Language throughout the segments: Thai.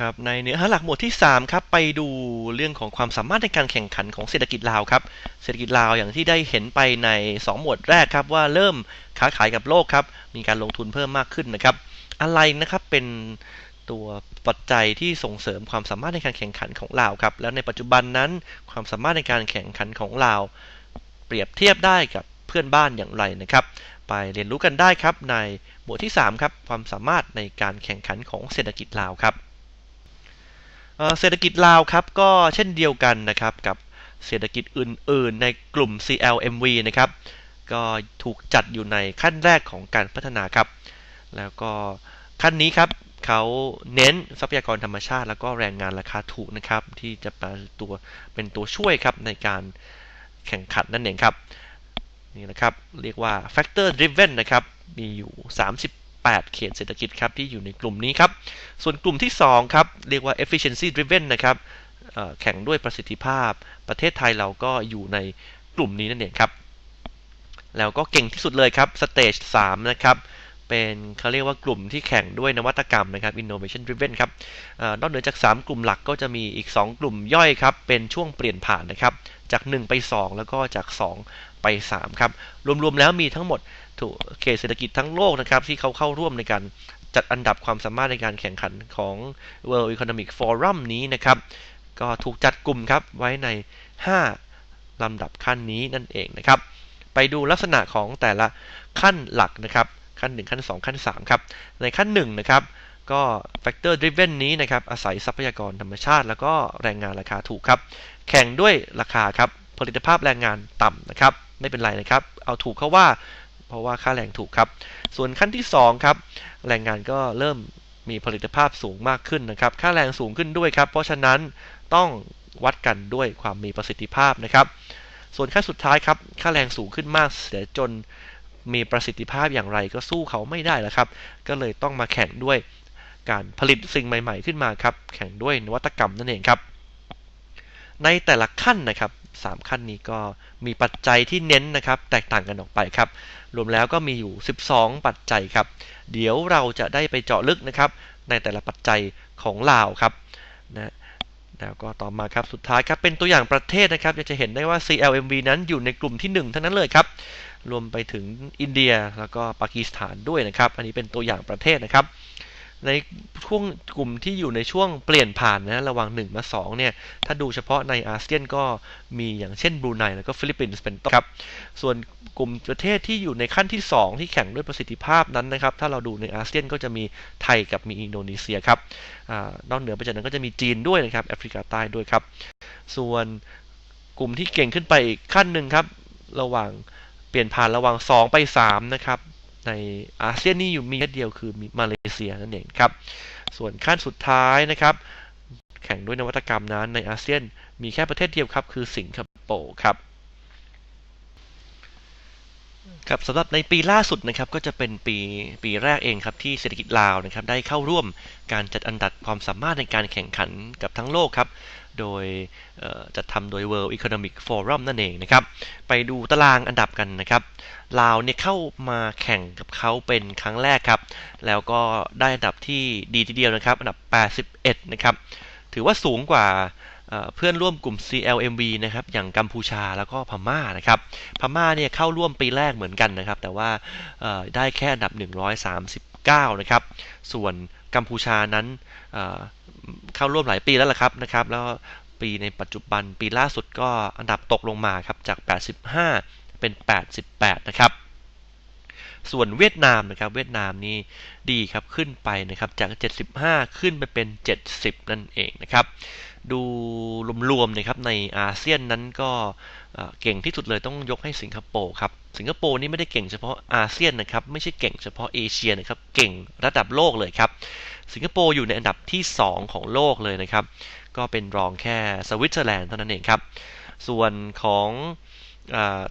ครับในเนื้อหาหลักหมวดที่3ครับไปดูเรื่องของความสามารถในการแข่งขันของเศรษฐกิจลาวครับเศรษฐกิจลาวอย่างที่ได้เห็นไปใน 2 หมวดแรกครับว่าเริ่มค้าขายกับโลกครับมีการลงทุนเพิ่มมากขึ้นนะครับอะไรนะครับเป็นตัวปัจจัยที่ส่งเสริมความสามารถในการแข่งขันของลาวครับแล้วในปัจจุบันนั้นความสามารถในการแข่งขันของลาว เปรียบเทียบได้กับเพื่อนบ้านอย่างไรนะครับไปเรียนรู้กันได้ครับในหมวดที่3ครับความสามารถในการแข่งขันของเศรษฐกิจลาวครับ เศรษฐกิจลาวครับก็เช่นเดียวกันนะครับกับเศรษฐกิจอื่น ๆ ในกลุ่ม CLMV นะครับก็ถูกจัดอยู่ในขั้นแรกของการพัฒนาครับ แล้วก็ขั้นนี้ครับเขาเน้นทรัพยากรธรรมชาติ แล้วก็แรงงานราคาถูกนะครับที่จะเป็นตัวเป็นตัวช่วยครับในการแข่งขันนั่นเองครับนี่นะครับเรียกว่า factor driven นะครับมีอยู่ 8 เขตเศรษฐกิจครับที่อยู่ในกลุ่มนี้ครับ ส่วนกลุ่มที่ 2 ครับ เรียกว่า efficiency driven นะครับแข่งด้วยประสิทธิภาพ ประเทศไทยเราก็อยู่ในกลุ่มนี้นั่นเองครับ แล้วก็เก่งที่สุดเลยครับ stage 3 นะครับเป็นเขาเรียกว่ากลุ่มที่แข่งด้วยนวัตกรรมนะครับ innovation driven ครับนอกเหนือจาก 3 กลุ่มหลักก็จะมีอีก 2 กลุ่มย่อยครับ เป็นช่วงเปลี่ยนผ่านนะครับ จาก 1 ไป 2 แล้วก็จาก 2 ไป 3 ครับ รวมๆแล้วมีทั้งหมด ถูกเขตเศรษฐกิจทั้งโลกนะครับที่เขาเข้าร่วมในการจัดอันดับความสามารถในการแข่งขันของ World Economic Forum นี้นะครับ ก็ถูกจัดกลุ่มครับไว้ใน 5 ลำดับขั้นนี้นั่นเองนะครับ ไปดูลักษณะของแต่ละขั้นหลักนะครับ ขั้น 1 ขั้น 2 ขั้น 3 ครับ ในขั้น 1 นะครับ ก็ factor driven นี้นะครับ อาศัยทรัพยากรธรรมชาติ แล้วก็แรงงานราคาถูกครับ แข่งด้วยราคาครับผลิตภาพแรงงานต่ำนะครับ ไม่เป็นไรนะครับ เอาถูกเขาว่า เพราะว่าค่าแรงถูกครับ ส่วนขั้นที่2ครับแรงงานก็เริ่มมีผลิตภาพสูงมากขึ้นนะครับ ค่าแรงสูงขึ้นด้วยครับ เพราะฉะนั้นต้องวัดกันด้วยความมีประสิทธิภาพนะครับ ส่วนขั้นสุดท้ายครับ ค่าแรงสูงขึ้นมากเสียจนมีประสิทธิภาพอย่างไรก็สู้เขาไม่ได้แล้วครับ ก็เลยต้องมาแข่งด้วยการผลิตสิ่งใหม่ ๆ ขึ้นมาครับ แข่งด้วยนวัตกรรมนั่นเองครับ ในแต่ละขั้นนะครับ3ขั้นนี้ก็มีปัจจัยที่เน้นนะครับ แตกต่างกันออกไปครับ รวมแล้วก็มีอยู่ 12 ปัจจัยครับ เดี๋ยวเราจะได้ไปเจาะลึกนะครับ ในแต่ละปัจจัยของลาวครับนะแล้วก็ต่อมาครับสุดท้ายครับเป็นตัวอย่างประเทศนะครับจะเห็นได้ว่า CLMV นั้นอยู่ในกลุ่มที่ 1 ทั้งนั้นเลยครับ รวมไปถึงอินเดียแล้วก็ปากีสถานด้วยนะครับ อันนี้เป็นตัวอย่างประเทศนะครับ ในช่วงกลุ่มที่อยู่ในช่วงเปลี่ยนผ่านนะระหว่าง1มา2เนี่ยถ้าดูเฉพาะในอาเซียนก็มีอย่างเช่นบรูไนแล้วก็ฟิลิปปินส์เป็นต้นครับส่วนกลุ่มประเทศที่อยู่ในขั้นที่ 2 ที่แข่งด้วยประสิทธิภาพนั้นนะครับถ้าเราดูในอาเซียนก็จะมีไทยกับมีอินโดนีเซียครับอนอกเหนือไปจากนั้นก็จะมีจีนด้วยนะครับแอฟริกาใต้ด้วยครับ ส่วนกลุ่มที่เก่งขึ้นไปอีกขั้นหนึ่งครับระหว่างเปลี่ยนผ่านระหว่าง 2 ไป3นะครับ ในอาเซียนนี่อยู่มีแค่เดียวคือมาเลเซียนั่นเองครับ ส่วนขั้นสุดท้ายนะครับ แข่งด้วยนวัตกรรมนั้นในอาเซียนมีแค่ประเทศเดียวครับ คือสิงคโปร์ครับครับสำหรับในปีล่าสุดนะครับก็จะเป็นปีปีแรกเองครับที่เศรษฐกิจลาวนะครับได้เข้าร่วมการจัดอันดับความสามารถในการแข่งขันกับทั้งโลกครับโดยจัดทำโดย World Economic Forum นั่นเองนะครับ ไปดูตารางอันดับกันนะครับลาวเนี่ยเข้ามาแข่งกับเขาเป็นครั้งแรกครับ แล้วก็ได้อันดับที่ดีทีเดียวนะครับ อันดับ 81 นะครับ ถือว่าสูงกว่าเพื่อนร่วมกลุ่ม CLMV นะครับ อย่างกัมพูชาแล้วก็พม่านะครับ พม่าเนี่ยเข้าร่วมปีแรกเหมือนกันนะครับ แต่ว่าได้แค่อันดับ 139 นะครับ ส่วนกัมพูชานั้น เข้าร่วมหลายปีแล้วล่ะครับนะครับ แล้วปีในปัจจุบันปีล่าสุดก็อันดับตกลงมาครับจาก 85 เป็น 88 นะครับ ส่วนเวียดนามนะครับเวียดนามนี่ดีครับขึ้นไปนะครับจาก 75 ขึ้นไปเป็น 70 นั่นเองนะครับดูรวมๆนะครับในอาเซียนนั้นก็เก่งที่สุดเลยต้องยกให้สิงคโปร์ครับสิงคโปร์นี่ไม่ได้เก่งเฉพาะอาเซียนนะครับไม่ใช่เก่งเฉพาะเอเชียนะครับเก่งระดับโลกเลยครับสิงคโปร์อยู่ในอันดับที่ 2 ของโลกเลยนะครับก็เป็นรองแค่สวิตเซอร์แลนด์เท่านั้นเองครับส่วนของ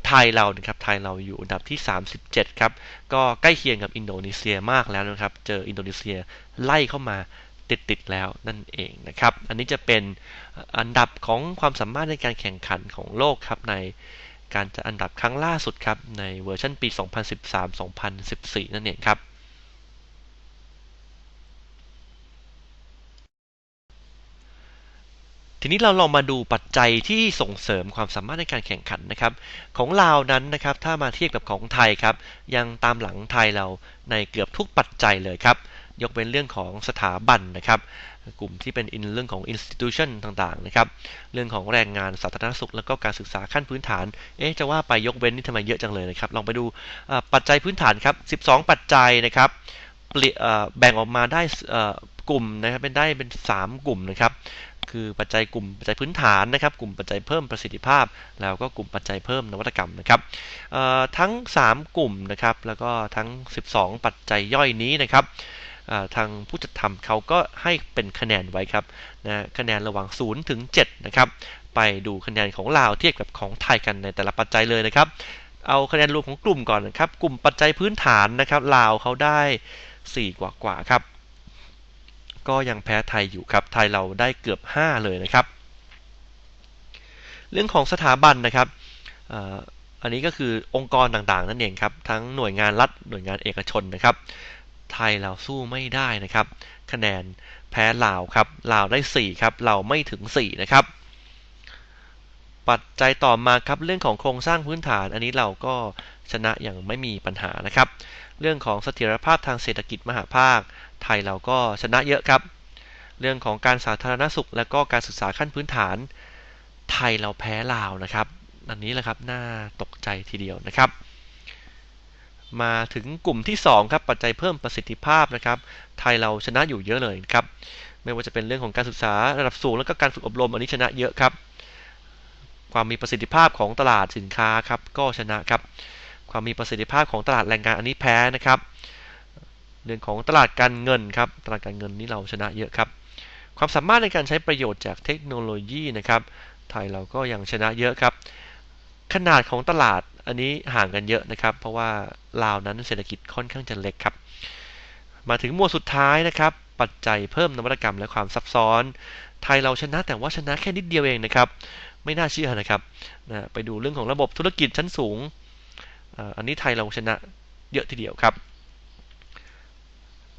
ไทยเรานะครับไทยเราอยู่อันดับที่ 37 ครับ ก็ใกล้เคียงกับอินโดนีเซียมากแล้วนะครับ เจออินโดนีเซียไล่เข้ามาติดๆแล้วนั่นเองนะครับ อันนี้จะเป็นอันดับของความสามารถในการแข่งขันของโลกครับในการจัดอันดับครั้งล่าสุดครับในเวอร์ชันปี 2013-2014 นั่นเองครับ ทีนี้เราลองมาดูปัจจัยที่ส่งเสริมความสามารถในการแข่งขันนะครับ ของลาวนั้นนะครับถ้ามาเทียบกับของไทยครับ ยังตามหลังไทยเราในเกือบทุกปัจจัยเลยครับ ยกเป็นเรื่องของสถาบันนะครับ กลุ่มที่เป็นเรื่องของ institution ต่างๆนะครับ เรื่องของแรงงานสาธารณสุข แล้วก็การศึกษาขั้นพื้นฐาน เอ๊ะจะว่าไปยกเว้นนี่ทำไมเยอะจังเลยนะครับ ลองไปดูปัจจัยพื้นฐานครับ 12 ปัจจัยนะครับแบ่งออกมาได้กลุ่มนะครับเป็นได้เป็น 3 กลุ่มนะครับ คือปัจจัยกลุ่มปัจจัยพื้นฐานนะครับ กลุ่มปัจจัยเพิ่มประสิทธิภาพ แล้วก็กลุ่มปัจจัยเพิ่มนวัตกรรมนะครับทั้ง 3 กลุ่มนะครับ แล้วก็ทั้ง 12 ปัจจัยย่อยนี้นะครับทางผู้จัดทำเขาก็ให้เป็นคะแนนไว้ครับนะคะแนนระหว่าง 0 ถึง 7 นะครับ ไปดูคะแนนของลาวเทียบกับของไทยกันในแต่ละปัจจัยเลยนะครับ เอาคะแนนรวมของกลุ่มก่อนนะครับ กลุ่มปัจจัยพื้นฐานนะครับ ลาวเขาได้ 4 กว่ากว่าครับ ก็ยังแพ้ไทยอยู่ครับ ไทยเราได้เกือบ 5 เลยนะครับ เรื่องของสถาบันนะครับอันนี้ก็คือองค์กรต่างๆ นั่นเองครับ ทั้งหน่วยงานรัฐหน่วยงานเอกชนนะครับ ไทยเราสู้ไม่ได้นะครับ คะแนนแพ้ลาวครับลาวได้ 4 ครับ เราไม่ถึง 4 นะครับ ปัจจัยต่อมาครับเรื่องของโครงสร้างพื้นฐาน อันนี้เราก็ชนะอย่างไม่มีปัญหานะครับ เรื่องของเสถียรภาพทางเศรษฐกิจมหาภาค ไทยเราก็ชนะเยอะครับ เรื่องของการสาธารณสุข และก็การศึกษาขั้นพื้นฐาน ไทยเราแพ้ลาวนะครับ อันนี้แหละครับน่าตกใจทีเดียวนะครับ มาถึงกลุ่มที่ 2 ครับปัจจัยเพิ่มประสิทธิภาพนะครับ ไทยเราชนะอยู่เยอะเลยครับ ไม่ว่าจะเป็นเรื่องของการศึกษาระดับสูง แล้วก็การฝึกอบรมอันนี้ชนะเยอะครับ ความมีประสิทธิภาพของตลาดสินค้าครับก็ชนะครับ ความมีประสิทธิภาพของตลาดแรงงานอันนี้แพ้นะครับ เรื่องของตลาดการเงินครับ ตลาดการเงินนี้เราชนะเยอะครับ ความสามารถในการใช้ประโยชน์จากเทคโนโลยีนะครับ ไทยเราก็ยังชนะเยอะครับ ขนาดของตลาดอันนี้ห่างกันเยอะนะครับ เพราะว่าลาวนั้นเศรษฐกิจค่อนข้างจะเล็กครับ มาถึงหมวดสุดท้ายนะครับ ปัจจัยเพิ่มนวัตกรรมและความซับซ้อน ไทยเราชนะแต่ว่าชนะแค่นิดเดียวเองนะครับ ไม่น่าเชื่อนะครับนะไปดูเรื่องของระบบธุรกิจชั้นสูง อันนี้ไทยเราชนะเยอะทีเดียวครับ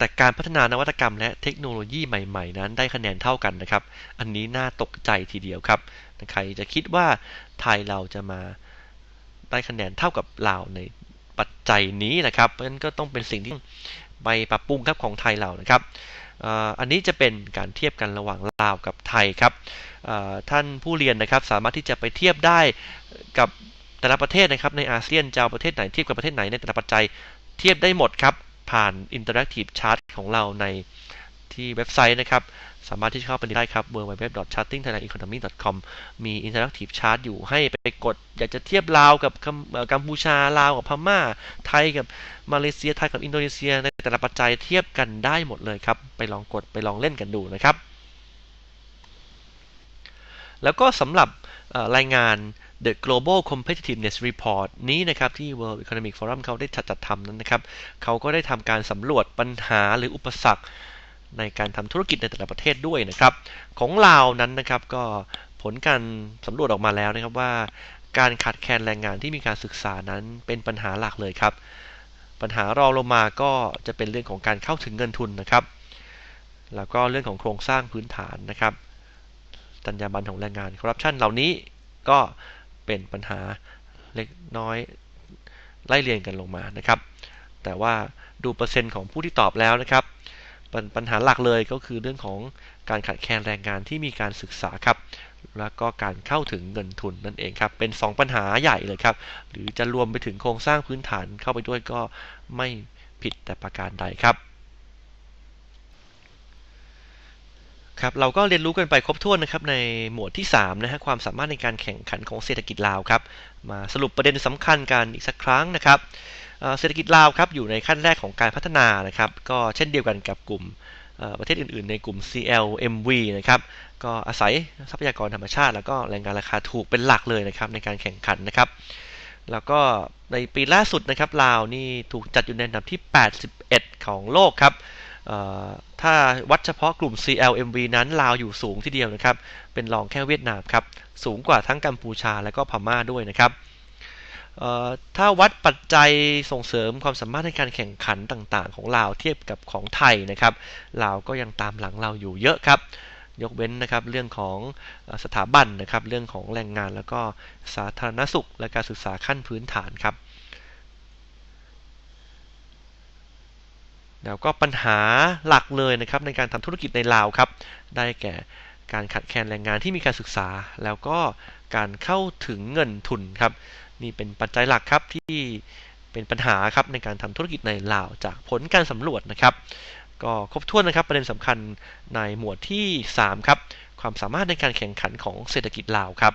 แต่การพัฒนานวัตกรรมและเทคโนโลยีใหม่ๆ นั้นได้คะแนนเท่ากันนะครับ อันนี้น่าตกใจทีเดียวครับ ใครจะคิดว่าไทยเราจะมาได้คะแนนเท่ากับลาวในปัจจัยนี้นะครับ เพราะฉะนั้นก็ต้องเป็นสิ่งที่ไปปรับปรุงครับของไทยเรานะครับอันนี้จะเป็นการเทียบกันระหว่างลาวกับไทยครับท่านผู้เรียนนะครับสามารถที่จะไปเทียบได้กับแต่ละประเทศนะครับในอาเซียนจะเอาประเทศไหนเทียบกับประเทศไหนในแต่ละปัจจัยเทียบได้หมดครับ ผ่าน Interactive Chart ของเราในที่เว็บไซต์นะครับ สามารถที่จะเข้าไปได้ครับ www.chartingthailandeconomy.com มี Interactive Chart อยู่ให้ไปกด อยากจะเทียบลาวกับกัมพูชาลาวกับพม่า ไทยกับมาเลเซีย ไทยกับอินโดนีเซีย ในแต่ละปัจจัยเทียบกันได้หมดเลยครับ ไปลองกดไปลองเล่นกันดูนะครับ แล้วก็สำหรับรายงาน The Global Competitiveness Report นี้นะครับที่ World Economic Forum เขาได้จัดทำนั้นนะครับเขาก็ได้ทำการสำรวจปัญหาหรืออุปสรรค ในการทำธุรกิจในแต่ละประเทศด้วยนะครับของลาวนั้นนะครับก็ผลการสำรวจออกมาแล้วนะครับว่าการขาดแคลนแรงงานที่มีการศึกษานั้นเป็นปัญหาหลักเลยครับ ปัญหารองลงมาก็จะเป็นเรื่องของการเข้าถึงเงินทุนนะครับ แล้วก็เรื่องของโครงสร้างพื้นฐานนะครับตัญญาบันของแรงงานคอร์รัปชันเหล่านี้ก็ เป็นปัญหาเล็กน้อยไล่เรียงกันลงมานะครับ แต่ว่าดูเปอร์เซ็นต์ของผู้ที่ตอบแล้วนะครับปปัญหาหลักเลยก็คือเรื่องของการขาดแคลนแรงงานที่มีการศึกษาครับ แล้วก็การเข้าถึงเงินทุนนั่นเองครับ เป็น 2 ปัญหาใหญ่เลยครับ หรือจะรวมไปถึงโครงสร้างพื้นฐานเข้าไปด้วยก็ไม่ผิดแต่ประการใดครับ ครับเราก็เรียนรู้กันไปครบถ้วนนะครับในหมวดที่3นะฮะความสามารถในการแข่งขันของเศรษฐกิจลาวครับมาสรุปประเด็นสำคัญกันอีกสักครั้งนะครับเศรษฐกิจลาวครับอยู่ในขั้นแรกของการพัฒนานะครับก็เช่นเดียวกันกับกลุ่มประเทศอื่นๆ ในกลุ่ม CLMV นะครับก็อาศัยทรัพยากรธรรมชาติ แล้วก็แรงงานราคาถูกเป็นหลักเลยนะครับในการแข่งขันนะครับ แล้วก็ในปีล่าสุดนะครับลาวนี่ถูกจัดอยู่ในอันดับที่ 81 ของโลกครับ ถ้าวัดเฉพาะกลุ่ม CLMV นั้นลาวอยู่สูงที่เดียวนะครับ เป็นรองแค่เวียดนามครับ สูงกว่าทั้งกัมพูชาและก็พม่าด้วยนะครับถ้าวัดปัจจัยส่งเสริมความสามารถในการแข่งขันต่างๆ ของลาวเทียบกับของไทยนะครับลาวก็ยังตามหลังเราอยู่เยอะครับ ยกเว้นนะครับเรื่องของสถาบันนะครับ เรื่องของแรงงานแล้วก็สาธารณสุขและการศึกษาขั้นพื้นฐานครับ แล้วก็ปัญหาหลักเลยนะครับในการทำธุรกิจในลาวครับ ได้แก่การขาดแคลนแรงงานที่มีการศึกษา แล้วก็การเข้าถึงเงินทุนครับ นี่เป็นปัจจัยหลักครับที่เป็นปัญหาครับในการทำธุรกิจในลาวจากผลการสำรวจนะครับ ก็ครบถ้วนนะครับประเด็นสำคัญในหมวดที่ 3 ครับ ความสามารถในการแข่งขันของเศรษฐกิจลาวครับ